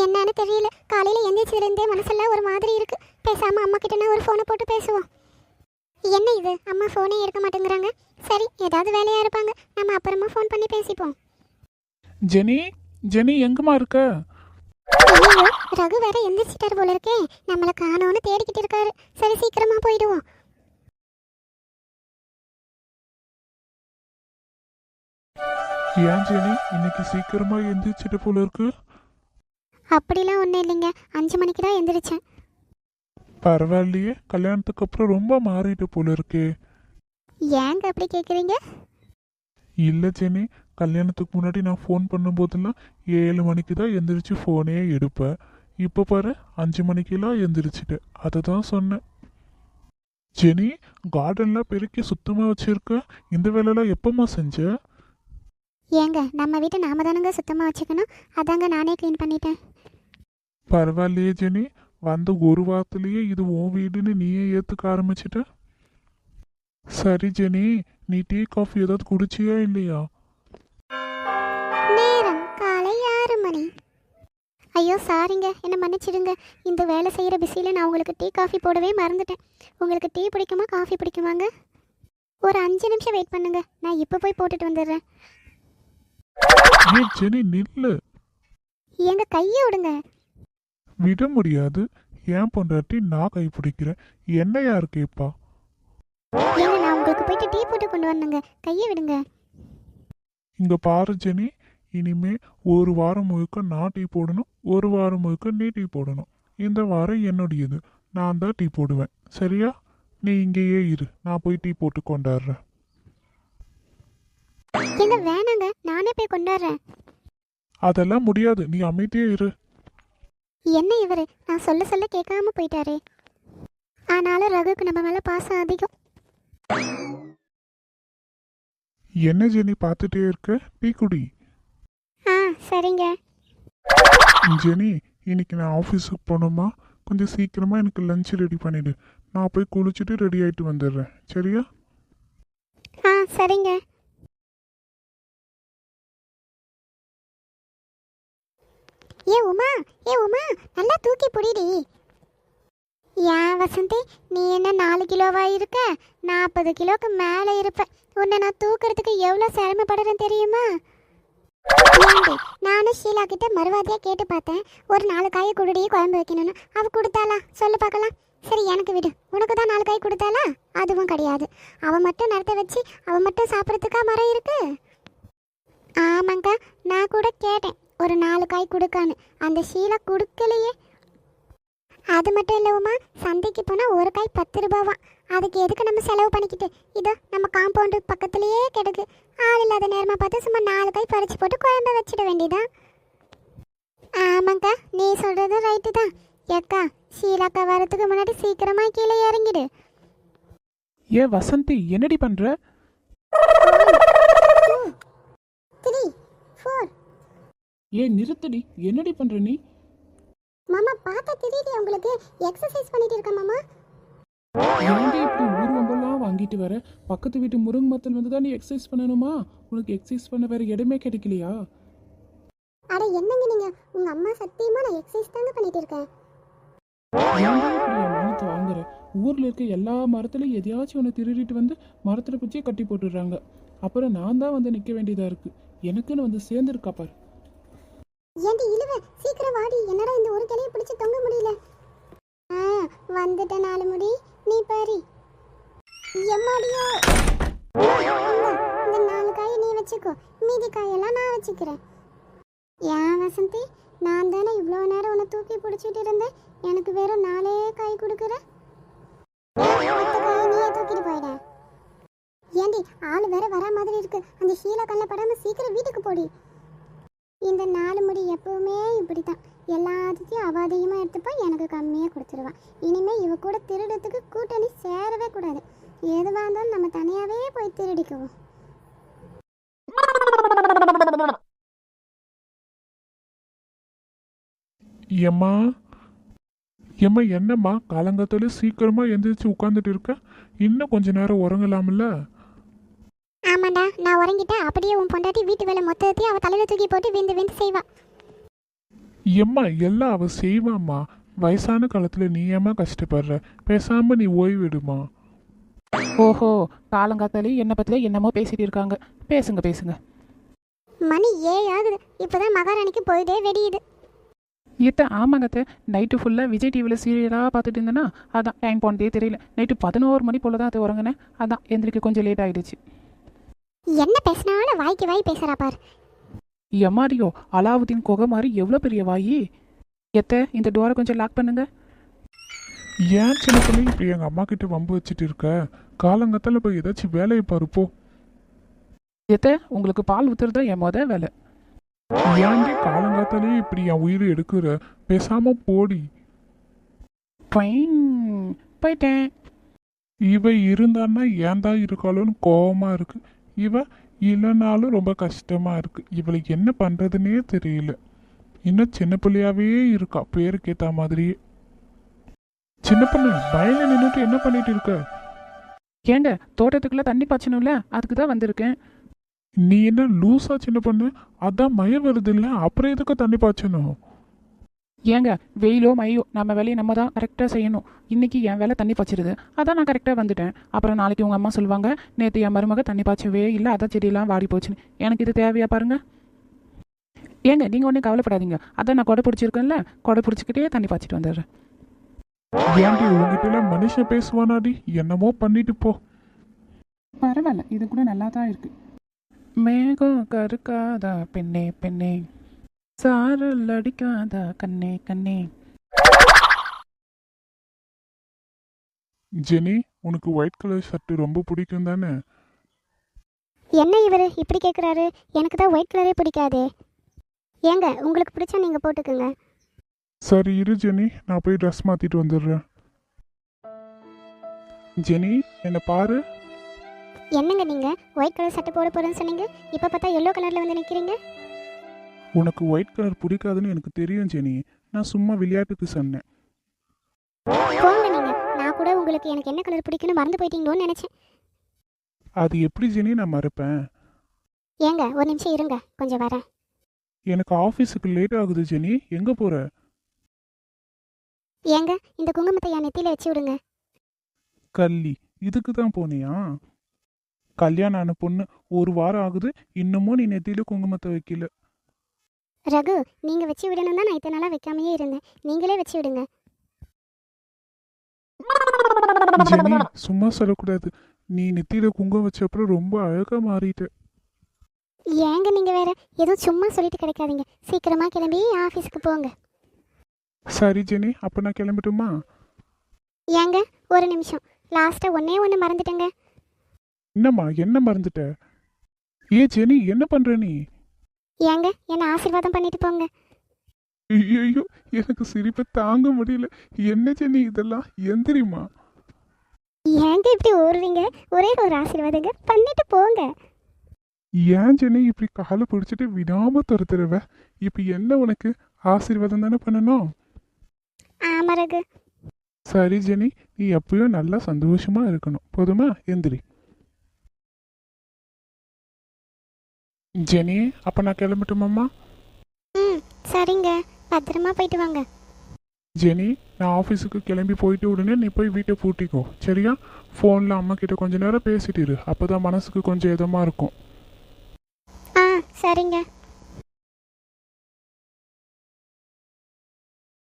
என்னன்னு தெரியல. காலையில எந்திரிச்சதுலேருந்தே மனசெல்லாம் ஒரு மாதிரி இருக்கு. பேசாம அம்மா கிட்ட நான் ஒரு ஃபோனை போட்டு பேசுவோம். என்ன இது? அம்மா ஃபோனே எடுக்க மாட்டேங்கிறாங்க. சரி ஏதாவது வேலையா இருப்பாங்க. நம்ம அப்புறமா ஃபோன் பண்ணி பேசிப்போம். ஜெனி ஜெனி எங்கம்மா இருக்க? ரகு வேற எந்திரிச்சிட்டாரு போல இருக்கே. நம்மளை காணோன்னு தேடிக்கிட்டு இருக்காரு. சரி சீக்கிரமா போயிடுவோம். ஏன் ஜெனி இன்னைக்கு சீக்கிரமா எந்திரிச்சிட்டு போல இருக்கு? அப்படிலாம் ஒன்றும் இல்லைங்க. அஞ்சு மணிக்கு தான் எந்திரிச்சேன். பரவாயில்லையே. கல்யாணத்துக்கு அப்புறம் ரொம்ப மாறிட்டு போல இருக்கே ஏங்க அப்படி கேட்குறீங்க இல்ல ஜெனி கல்யாணத்துக்கு முன்னாடி நான் ஃபோன் பண்ணும்போதெல்லாம் ஏழு மணிக்கு தான் எந்திரிச்சு ஃபோனே எடுப்பேன். இப்போ பாரு அஞ்சு மணிக்கெல்லாம் எந்திரிச்சிட்டேன் அதை தான் சொன்னேன். ஜெனி கார்டன்லாம் பெருக்கி சுத்தமாக வச்சிருக்க? இந்த வேலையெல்லாம் எப்பம்மா செஞ்ச? ஏங்க நம்ம வீட்டை நாம தானங்க சுத்தமாக வச்சுக்கணும். அதாங்க நானே க்ளீன் பண்ணிட்டேன். பரவாயில்லையே ஜெனி. வந்த ஒரு வாரத்திலேயே இது உன் வீடுன்னு நீயே ஏற்றுக்க ஆரம்பிச்சிட்ட? சரி ஜெனி. நீ டீ காஃபி ஏதாவது குடிச்சியா இல்லையா? நேரம் காலை ஆறு மணி. ஐயோ சாரிங்க என்ன மன்னிச்சிடுங்க. இந்த வேலை செய்கிற பிஸியில் நான் உங்களுக்கு டீ காஃபி போடவே மறந்துட்டேன். உங்களுக்கு டீ பிடிக்குமா காஃபி பிடிக்குமாங்க? ஒரு அஞ்சு நிமிஷம் வெயிட் பண்ணுங்க. நான் இப்போ போய் போட்டுட்டு வந்துடுறேன். ஜெனி நில்லு. எங்க கையை விடுங்க. விட முடியாது. ஏன் பொண்டாட்டி நான் கை பிடிக்கிறேன். என்ன யார் கேப்பா? ஏங்க நான் உங்களுக்கு போயிட்டு டீ போட்டு கொண்டு வந்தேங்க கையை விடுங்க. இங்க பாரு ஜெனி. இனிமே ஒரு வாரம் முழுக்க நான் டீ போடணும். ஒரு வாரம் முழுக்க நீ டீ போடணும். இந்த வாரம் என்னுடையது. நான் தான் டீ போடுவேன். சரியா? நீ இங்கேயே இரு. நான் போய் டீ போட்டு கொண்டாடுறேன். வேணாங்க. நானே போய் கொண்டாடுறேன். அதெல்லாம் முடியாது. நீ அமைதியே இரு. என்ன இவரு? நான் சொல்ல சொல்ல கேட்காம போயிட்டாரே. ஆனாலும் ரகுக்கு நம்ம மேல பாசம் அதிகம். என்ன ஜெனி பார்த்துட்டே இருக்க? டீ குடி. ஆ சரிங்க. ஜெனி இன்னைக்கு நான் ஆஃபீஸுக்கு போகணுமா? கொஞ்சம் சீக்கிரமா எனக்கு லஞ்ச் ரெடி பண்ணிடு. நான் போய் குளிச்சுட்டு ரெடி ஆயிட்டு வந்துடுறேன். சரியா? ஆ சரிங்க. ஏ உமா ஏ உமா நல்லா தூக்கி பிடிடி. ஏன் வசந்தி நீ என்ன நாலு கிலோவா இருக்க? நாற்பது கிலோக்கு மேலே இருப்ப. உன்னை நான் தூக்குறதுக்கு எவ்வளோ சிரமப்படுறேன் தெரியுமா? நானும் ஷீலா கிட்ட மறுவாதியா கேட்டு பார்த்தேன். ஒரு நாலு காயை குடுடி குழம்பு வைக்கணும்னு. அவ கொடுத்தாளா? சொல்லு பார்க்கலாம். சரி எனக்கு விடு. உனக்கு தான் நாலு காய் கொடுத்தாளா? அதுவும் கிடையாது. அவ மட்டும் நடத்த வச்சு அவ மட்டும் சாப்பிட்றதுக்கா மரம் இருக்கு? ஆமாங்க நான் கூட கேட்டேன். ஒரு நாலு காய் கொடுக்கான்னு. அந்த ஷீலா கொடுக்கலையே. அது மட்டும் இல்லை உமா சந்தைக்கு போனால் ஒரு காய் பத்து ரூபாவா அதுக்கு எதுக்கு நம்ம செலவு பண்ணிக்கிட்டு? இதோ நம்ம காம்பவுண்டு பக்கத்துலேயே கிடக்கு. ஆள் இல்லாத நேரமாக பார்த்து சும்மா நாலு காய் பறிச்சு போட்டு குழம்ப வச்சிட வேண்டியதான் ஆமாங்க்கா நீ சொல்கிறது ரைட்டு தான். ஏக்கா ஷீலாக்கா வரதுக்கு முன்னாடி சீக்கிரமா கீழே இறங்கிடு. ஏ வசந்தி என்னடி பண்ற? த்ரீ ஃபோர் ஏ நிறுத்தடி. என்னடி பண்ற நீ? மாமா பார்த்த தெரியுது உங்களுக்கு. எக்ஸசைஸ் பண்ணிட்டு இருக்கேன் மாமா. ஏன்டி இப்படி ஊர்வம்பெல்லாம் வாங்கிட்டு வர? பக்கத்து வீட்டு முருங்க மத்தல் வந்து தான் நீ எக்ஸசைஸ் பண்ணணுமா? உனக்கு எக்ஸசைஸ் பண்ண வேற இடமே கிடைக்கலையா? அட என்னங்க நீங்க? உங்க அம்மா சத்தியமா நான் எக்ஸசைஸ் தாங்க பண்ணிட்டு இருக்கேன். மானத்தை வாங்குற? ஊர்ல இருக்க எல்லா மரத்துலயும் எதையாச்சும் ஒன்று திருடிட்டு வந்து மரத்துல பிடிச்சி கட்டி போட்டுடுறாங்க. அப்புறம் நான் தான் வந்து நிக்க வேண்டியதா இருக்கு. எனக்குன்னு வந்து சேர்ந்துருக்கா பாரு. ஏண்டி இழுவ? சீக்கிரம் வாடி. என்னடா இந்த ஒரு கிளைய பிடிச்சு தொங்க முடியல? ஆ வந்துட்ட நாலு முடி. நீ பாரி எம்மாடியோ. இந்த நாலு காயை நீ வச்சுக்கோ. மீதி காயெல்லாம் நான் வச்சுக்கிறேன். ஏன் வசந்தி? நான் தானே இவ்வளோ நேரம் உன்னை தூக்கி பிடிச்சிட்டு இருந்தேன். எனக்கு வெறும் நாலே காய் கொடுக்குற? நீயே தூக்கிட்டு போயிட. ஏண்டி ஆள் வேற வரா மாதிரி இருக்கு. அந்த ஷீலா கல்ல படாம சீக்கிரம் வீட்டுக்கு போடி. இந்த நாலு முடி எப்பவுமே இப்படி தான் எல்லாத்தையும் அதிகமாக எடுத்துப்பா எனக்கு கம்மியாக கொடுத்துருவான் இனிமே இவ கூட திருடத்துக்கு கூட்டணி சேரவே கூடாது. எதுவாக இருந்தாலும் நம்ம தனியாகவே போய் திருடிக்குவோம். ஏம்மா எம்மா என்னம்மா? காலங்காத்தால சீக்கிரமா எந்திரிச்சு உட்காந்துட்டு இருக்க? இன்னும் கொஞ்ச நேரம் உறங்கலாம்ல? ஆமாண்டா நான் உறங்கிட்டேன். அப்படியே உன் பொண்டாட்டி வீட்டு வேலை மொத்தத்தையும் அவள் தலையில் தூக்கி போட்டு விந்து விந்து செய்வா. எம்மா எல்லாம் அவ செய்வாம்மா. வயசான காலத்துல நீ ஏம்மா கஷ்டப்படுற? பேசாம நீ ஓய்விடுமா? ஓஹோ காலங்காத்தாலே என்னை பற்றில என்னமோ பேசிட்டு இருக்காங்க. பேசுங்க பேசுங்க. மணி ஏழு ஆகுது. இப்போதான் மகாராணிக்கு பொழுதே வெடியுது. இத்த ஆமாங்கத்த நைட்டு ஃபுல்லாக விஜய் டிவியில் சீரியலாக பார்த்துட்டு இருந்தேன்னா அதான் டைம் போனதே தெரியல. நைட்டு பதினோரு மணி போல தான் அது உறங்கினேன். அதான் எந்திரிக்க கொஞ்சம் லேட் ஆயிடுச்சு. என்ன பேசினாலும் வாய்க்கு வாய் பேசுறா பார். எம்மாடியோ அலாவுதீன் குகை மாதிரி எவ்வளோ பெரிய வாயி? எத்த இந்த டோரை கொஞ்சம் லாக் பண்ணுங்க. ஏன் சின்ன பொண்ணு இப்படி எங்க அம்மா கிட்ட வம்பு வச்சுட்டு இருக்க? காலங்கத்தால போய் ஏதாச்சும் வேலையை பாரு போ. எத்த உங்களுக்கு பால் ஊத்துறது என் மொத வேலை? ஏன்டி காலங்காத்தாலே இப்படி என் உயிரை எடுக்கிற? பேசாம போடி. போயிட்டேன். இவ இருந்தான்னா ஏன் தான் இருக்காளோன்னு கோவமா இருக்கு. இவ இல்லைனாலும் ரொம்ப கஷ்டமா இருக்கு. இவளுக்கு என்ன பண்றதுன்னே தெரியல. இன்னும் சின்ன பிள்ளையாவே இருக்கா பேருக்கு ஏத்த மாதிரியே. சின்ன பொண்ணு வயல்ல நின்றுட்டு என்ன பண்ணிட்டு இருக்க? ஏங்க தோட்டத்துக்குள்ளே தண்ணி பாய்ச்சணும்ல? அதுக்கு தான் வந்திருக்கேன். நீ என்ன லூசா சின்ன பொண்ணு? அதான் மயம் வருது இல்ல அப்புறம் எதுக்கு தண்ணி பாய்ச்சணும்? ஏங்க வெயிலோ மழையோ நம்ம வேலையை நம்ம தான் கரெக்டாக செய்யணும். இன்னைக்கு என் வேலை தண்ணி பாய்ச்சிருது. அதான் நான் கரெக்டாக வந்துட்டேன். அப்புறம் நாளைக்கு உங்கள் அம்மா சொல்லுவாங்க நேற்று என் மருமக தண்ணி பாய்ச்சவே இல்லை அதான் செடியெல்லாம் வாடி போச்சுன்னு. எனக்கு இது தேவையா பாருங்க? ஏங்க நீங்கள் ஒன்றும் கவலைப்படாதீங்க. அதான் நான் கொடை பிடிச்சிருக்கேன்ல கொடை பிடிச்சிக்கிட்டே தண்ணி பாய்ச்சிட்டு வந்துடுறேன். ஏன்டி உங்ககிட்ட மனுஷன் பேசுவானாடி? என்னமோ பண்ணிட்டு போ. பரவாயில்ல இது கூட நல்லா தான் இருக்கு. மேகம் கருக்காதா பெண்ணே பெண்ணே. சாரல் அடிக்காதா கண்ணே கண்ணே. ஜெனி உனக்கு ஒயிட் கலர் ஷர்ட் ரொம்ப பிடிக்கும் தானே? என்ன இவர் இப்படி கேட்குறாரு எனக்கு தான் ஒயிட் கலரே பிடிக்காதே. ஏங்க உங்களுக்கு பிடிச்சா நீங்கள் போட்டுக்கோங்க. சரி இரு ஜெனி நான் போய் ட்ரெஸ் மாத்திட்டு வந்துடுறேன். ஜெனி என்னை பாரு. என்னங்க நீங்கள் ஒயிட் கலர் சட்டை போட போகிறேன்னு சொன்னீங்க. இப்போ பார்த்தா எல்லோ கலரில் வந்து நிற்கிறீங்க உனக்கு ஒயிட் கலர் பிடிக்காதுன்னு எனக்கு தெரியும் ஜெனி. நான் சும்மா விளையாட்டுக்கு சொன்னேன். நான் கூட உங்களுக்கு எனக்கு என்ன கலர் பிடிக்குன்னு மறந்து போயிட்டீங்களோன்னு நினச்சேன். அது எப்படி ஜெனி நான் மறப்பேன்? ஏங்க ஒரு நிமிஷம் இருங்க. கொஞ்சம் வரேன். எனக்கு ஆஃபீஸுக்கு லேட் ஆகுது ஜெனி. எங்கே போற? ஏங்க இந்த குங்குமத்தை என் நெத்தியில் வச்சு விடுங்க. கள்ளி இதுக்கு தான் போனியா? கல்யாணம் ஆன பொண்ணு ஒரு வாரம் ஆகுது இன்னமும் நீ நெத்தியில குங்குமத்தை வைக்கல. ரகு நீங்கள் வச்சு விடணும் தான் நான் இத்தனை நாளாக வைக்காமையே இருந்தேன். நீங்களே வச்சு விடுங்க. ஜெனி சும்மா சொல்லக்கூடாது. நீ நெத்தியில குங்குமம் வச்ச அப்புறம் ரொம்ப அழகா மாறிட்ட. ஏங்க நீங்கள் வேற? எதுவும் சும்மா சொல்லிட்டு கிடைக்காதீங்க. சீக்கிரமாக கிளம்பி ஆஃபீஸுக்கு போங்க. சரி ஜெனி அப்ப நான் கிளம்பட்டுமா? ஏங்க ஒரு நிமிஷம். லாஸ்ட்டாக ஒன்றே ஒன்று மறந்துட்டேங்க. என்னம்மா என்ன மறந்துட்ட? ஏ ஜெனி என்ன பண்ற நீ? ஏங்க என்னை ஆசீர்வாதம் பண்ணிட்டு போங்க. ஐயோ எனக்கு சிரிப்பை தாங்க முடியல. என்ன ஜெனி இதெல்லாம்? எந்திரிமா ஏங்க இப்படி ஓடுறீங்க? ஒரே ஒரு ஆசீர்வாதங்க பண்ணிட்டு போங்க. ஏன் ஜெனி இப்படி காலை பிடிச்சிட்டு விடாம துரத்துறவ? இப்ப என்ன உனக்கு? ஆசீர்வாதம் தானே பண்ணணும்? ஆமா ரகு. சரி ஜெனி நீ எப்பயும் நல்லா சந்தோஷமா இருக்கணும். போதுமா? எந்திரி. ஜெனி அப்ப நான் கிளம்பட்டுமாம்மா ம் சரிங்க. பத்திரமா போயிட்டு வாங்க. ஜெனி நான் ஆஃபீஸுக்கு கிளம்பி போயிட்டு உடனே நீ போய் வீட்டை பூட்டிக்கோ சரியா? ஃபோனில் அம்மா கிட்ட கொஞ்ச நேரம் பேசிட்டு இரு அப்பதான் மனசுக்கு கொஞ்சம் இதமா இருக்கும். ஆ சரிங்க.